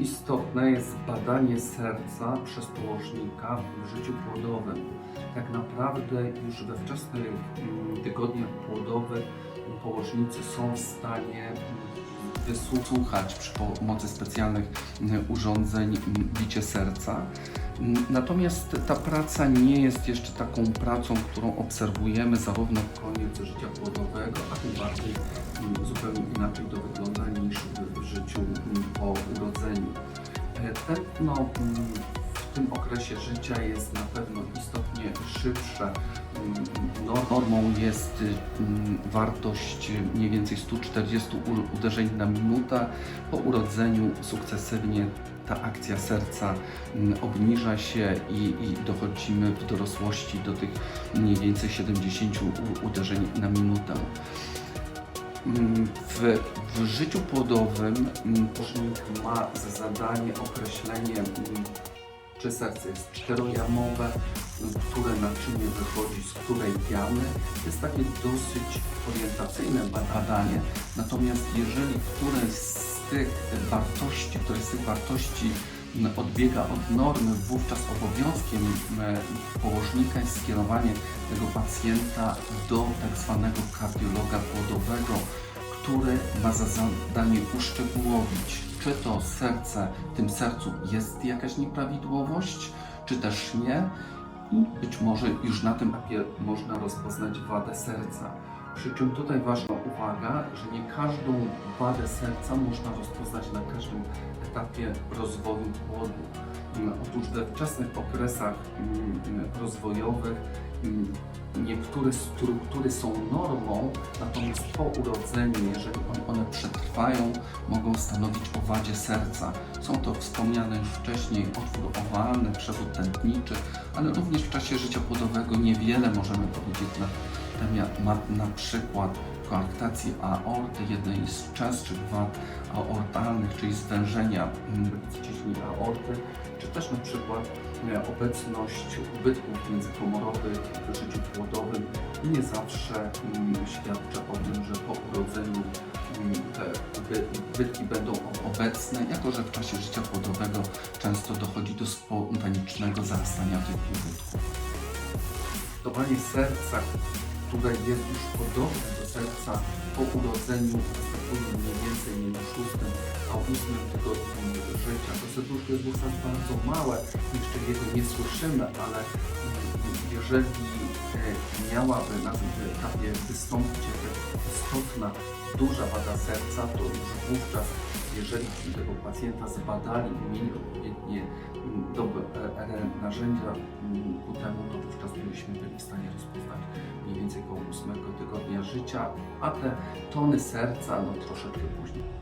istotne jest badanie serca przez położnika w życiu płodowym. Tak naprawdę już we wczesnych mm, tygodniach płodowych położnicy są w stanie mm, wysłuchać przy pomocy specjalnych mm, urządzeń bicie serca. Natomiast ta praca nie jest jeszcze taką pracą, którą obserwujemy zarówno w koniec życia płodowego, a tym bardziej zupełnie inaczej to wygląda niż w- życiu po urodzeniu. E, Tętno w tym okresie życia jest na pewno istotnie szybsze. Mm, nor- Normą jest y, mm, wartość mniej więcej 140 u- uderzeń na minutę. Po urodzeniu sukcesywnie ta akcja serca mm, obniża się i, i dochodzimy w dorosłości do tych mniej więcej 70 u- uderzeń na minutę. W, w życiu płodowym mm, położnik ma za zadanie określenie, mm, czy serce jest czterojamowe, które naczynie wychodzi z której piany. Jest takie dosyć orientacyjne badanie. Natomiast jeżeli któreś z tych wartości, któreś z tych wartości odbiega od normy, wówczas obowiązkiem mm, położnika jest skierowanie tego pacjenta do tak zwanego kardiologa płodowego, który ma za zadanie uszczegółowić, czy to serce, w tym sercu jest jakaś nieprawidłowość, czy też nie. I być może już na tym etapie można rozpoznać wadę serca. Przy czym tutaj ważna uwaga, że nie każdą wadę serca można rozpoznać na każdym etapie rozwoju płodu. Mm, Otóż we wczesnych okresach mm, rozwojowych mm, niektóre struktury są normą, natomiast po urodzeniu, jeżeli on- one przetrwają, mogą stanowić o wadzie serca. Są to wspomniane już wcześniej otwór owalny, przewód tętniczy, ale również w czasie życia płodowego niewiele możemy powiedzieć na temat na przykład koarktacji aorty, jednej z częstszych wad aortalnych, czyli zwężenia mm, ścieżni aorty, czy też na przykład e, obecność ubytków międzykomorowych w życiu płodowym nie zawsze mm, świadczy o tym, że po urodzeniu mm, te uby- ubytki będą obecne, jako że w czasie życia płodowego często dochodzi do spontanicznego zarastania tych ubytków. Dowanie serca, które jest już podobne do serca po urodzeniu, występuje mniej więcej między szóstym a ósmym tygodniem życia. To serduszko jest wówczas bardzo małe, jeszcze jego nie słyszymy, ale jeżeli e, miałaby na tym etapie wystąpić jakaś istotna, duża wada serca, to już wówczas, jeżeli tego pacjenta zbadali mieli odpowiednie mm, dobre narzędzia mm, ku temu, to wówczas byliśmy byli w stanie rozpoznać mniej więcej około ósmego tygodnia życia, a te tony serca no troszeczkę później.